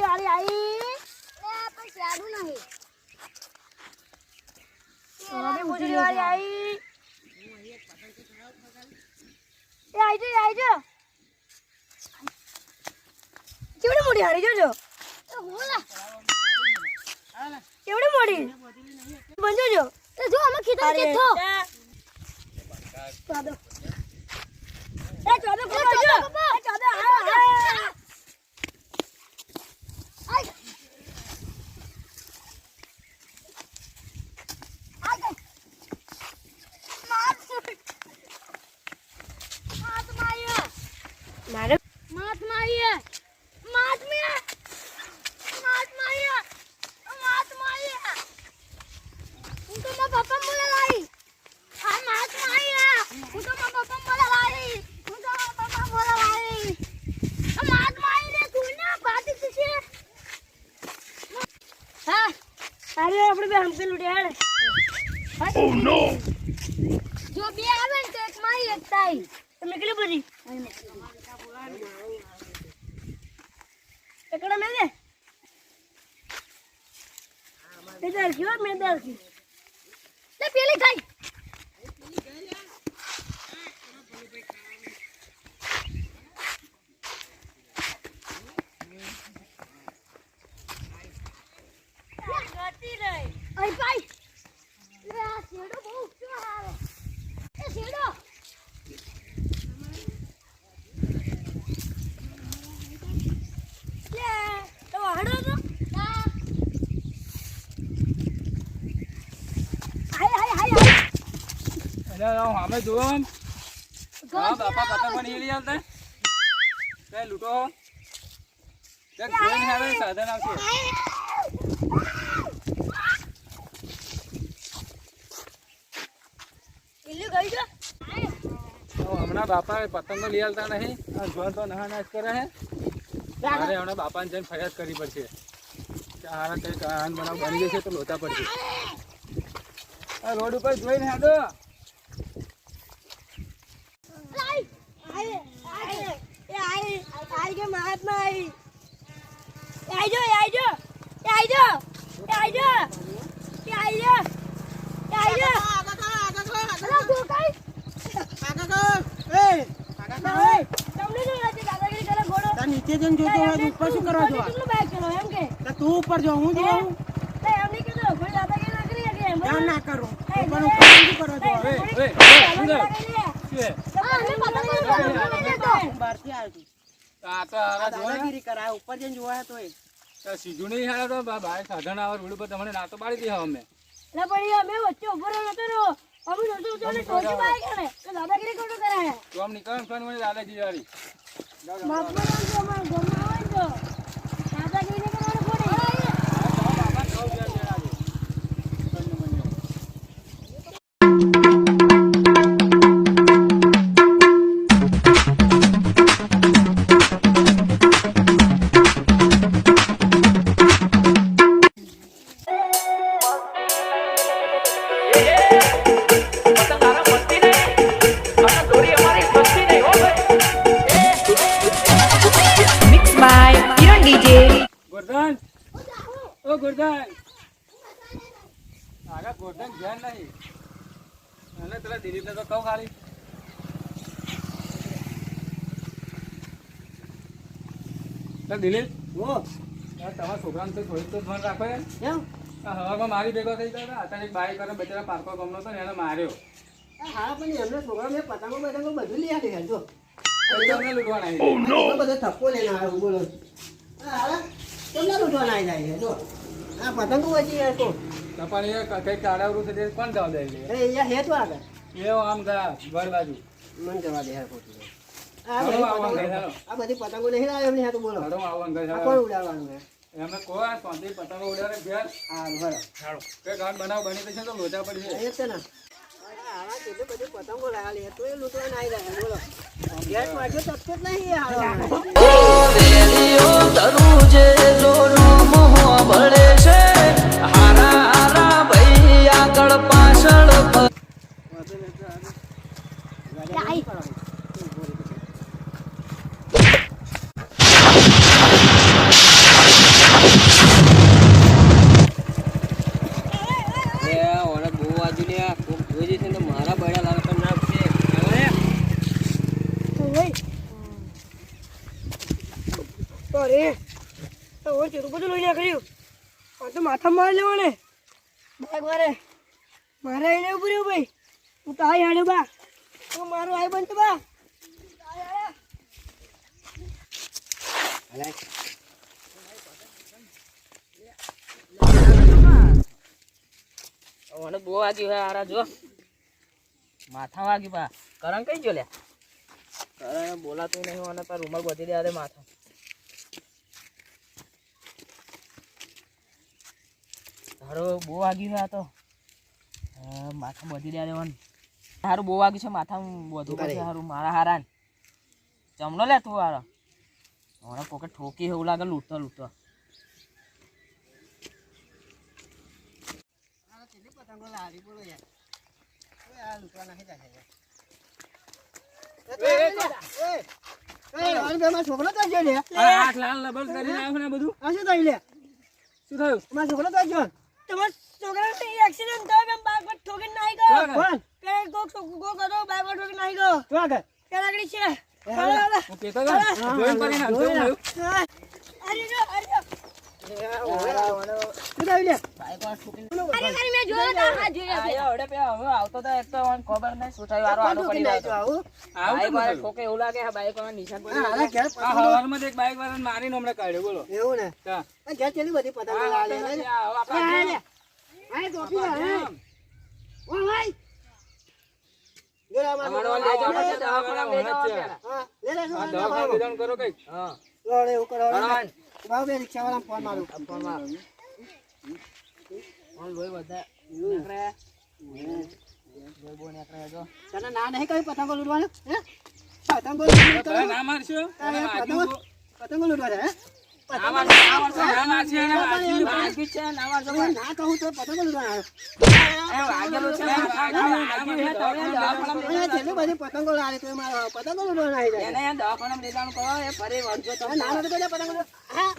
વાળી આવી. વાળી આવી લાંબી પૂંછડી વાળી આવી એ આઈ જો આઈ જો કેવડી મોડી હારી જોજો. કેવડી મોટી બંજો જો જો. અમે ખીતા કે થો ચાદો એ ચાદો કપા જો એ ચાદો આ આ મારે હા અરે હમકે હેડ ઓ નો. જો બે આવે ને તો એક મારી એક તાઈ તમે કેટલી બધી? એકડા મેં દે. તે દર કયો મેં દર કી પેલી ખાઈ અય ભાઈ લે આ શેડો બહુ ઊંચો આવે હડો તો હા બાપા પતંગ પણ હીરી આવતા. કઈ લૂંટો કંઈક જોઈને સાધન આવશે ઇલ્લુ ગઈ જો તો હમણાં બાપા પતંગો લઈ આવતા નહીં. આ જોન તો નહા નાશ કરે હે. મારે હમણાં બાપાને જઈને ફરિયાદ કરવી પડશે. કે હારા કંઈક આન બનાવ બની જશે તો લોચા પડશે. આ રોડ ઉપર જોઈને હેડો. મહાત્મા આવી એ આવી જો એ આય જો એ આય જો જો જો જો નીચે જઈને જોતો હોય તો ઉપર શું કરવા એમ કે તું ઉપર જો હું? જોઉં ના કરી ધ્યાન ના કરું એ, ઉપર શું જોવા કરી છે? બહારથી આવ્યો આ તો હારા આ દાદાગીરી કરાય ઉપર જઈને જોવા તો તો સીધું નહીં હારા તો બા- સાધન આવે રોડ ઉપર તમને ના તો પાડી દે અમે એટલે પણ અમે વચ્ચે ઊભો રહ્યો નતો રહ્યો. તો તો ને ટોચી બાઈક કરે તો દાદાગીરી કોણ કરે તો આમ નીકળ ને મને દાદાજી વાળી નામ તો અમાર ગામમાં ઓ ગોરધન. આગા ગોરધન ધ્યાન નહીં. અને પેલા દિલીપને તો કહું ખાલી. દિલીપ. ઓ. તમારા છોકરાને તો થોડીક તો ધ્યાન રાખો એમ. હવામાં મારી ભેગો થઈ ગયો. અત્યારે એક બાઈક અને બચારા પાર્કો ગમનો હતો ને એને માર્યો. હા પણ એમને છોકરા મેં પતંગો બતંગો બધું લઈ આવી જો. પછી તમને લૂંટવાના બધો થપ્પો લઈને આવ્યો બોલો. હારા તમને લૂંટવાના આવી જાય છે જો. આ પતંગો તો. પણ એ કોણ એ એવો આમ ગયા ઘર બાજુ. મને જવા દે યાર ખોટું આ બધી પતંગો નહીં લાવ્યો એમને તો બોલો. ઘરો ઘર કોણ ઉડાડવાનું છે? એમને પતંગો ઉડાડે ઘેર. હા બરાબર કઈ ગાંઠ બનાવ બની તો લોચા પડશે. એ છે ને. આવા બધું પતંગો લાવેલી તો એ લૂંટવા આવી રહ્યા બોલો ગેસ વાગ્યો તપતો જ નહીં એ હારો આઈ. તો ઓર ચેરું બધું લઈને કર્યું? આ તો માથા માર લેવો ને બાગ મારે. મારે એને ઉભું રહ્યું ભાઈ. હું તો આઈ હાડ્યો બા. તું મારો આઈ બનતો બા. આય, આય. મને બહુ વાગ્યું હે આરા જો. માથા વાગ્યું પા કરંગ કઈ જો લે કરણ બોલાતું નહીં અને પા રૂમાલ બધી દે દે માથા. તારો બહુ વાગ્યું છે આ તો. માથા બધી દે દેવાનું સારું બહુ વાગ્યું છે માથા બધું પછી સારું મારા હારા ને જમલો લે તું હારો. હમણાં પોકે ઠોકી એવું લાગે લૂંટતો લૂંટતો. પતંગો લારી બોલો યાર. આ લૂંટવા નાખી જાય છોકરો તો ગયો લે આઠ લાલ આવ્યો ને બધું. આ શું થયું લે શું થયું? મારો છોકરો તો જો તમારા છોકરાને એક્સિડન્ટ થયો કેમ? બાગ પર ઠોકીને નાહી ગયો? કોણ પેલા કોક છોકરો કોક હતો પર ગયો. તું આગળ? છે. હાલો, હાલો. હું ને, જોઈને હું થયું. હા. અરે જો, અરે બાઈક વાળા ફોન મારું. ફોન માર. ના નહીં કહ્યું પતંગો લૂંટવાનું? પતંગો લૂંટવાનું પતંગો વાગ્યું પતંગો લૂંટવા છે, હે? ના કહું તો પતંગો લૂંટવાના. પતંગો લાવી તો પતંગો લૂંટવાના કોઈ. પતંગો લૂંટવાના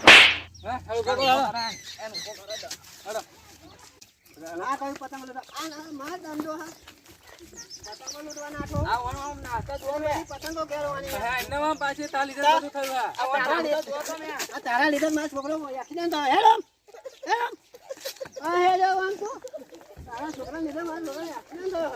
તાર લીધે મારો છોકરો accident થયો. હેલો હેલો હા હેલો વાંકો તારા છોકરા લીધે મારો છોકરો accident થયો.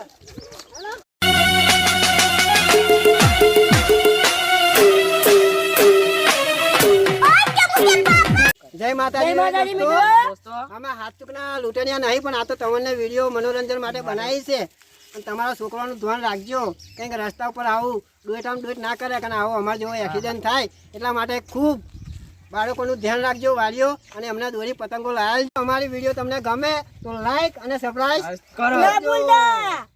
જય માતાજી દોસ્તો. અમે હાથ લૂંટણિયા નહીં પણ આ તો તમને વીડિયો મનોરંજન માટે બનાવી છે. અને તમારા છોકરાનું ધ્યાન રાખજો. કંઈક રસ્તા ઉપર આવું ડોટ આમ ડોટ ના કરે કારણ આવો અમારે જેવો એક્સિડન્ટ થાય એટલા માટે ખૂબ બાળકોનું ધ્યાન રાખજો વાલીઓ. અને અમને દોરી પતંગો લાવેલ અમારી વીડિયો તમને ગમે તો લાઈક અને સરપ્રાઈઝ ભૂલતા.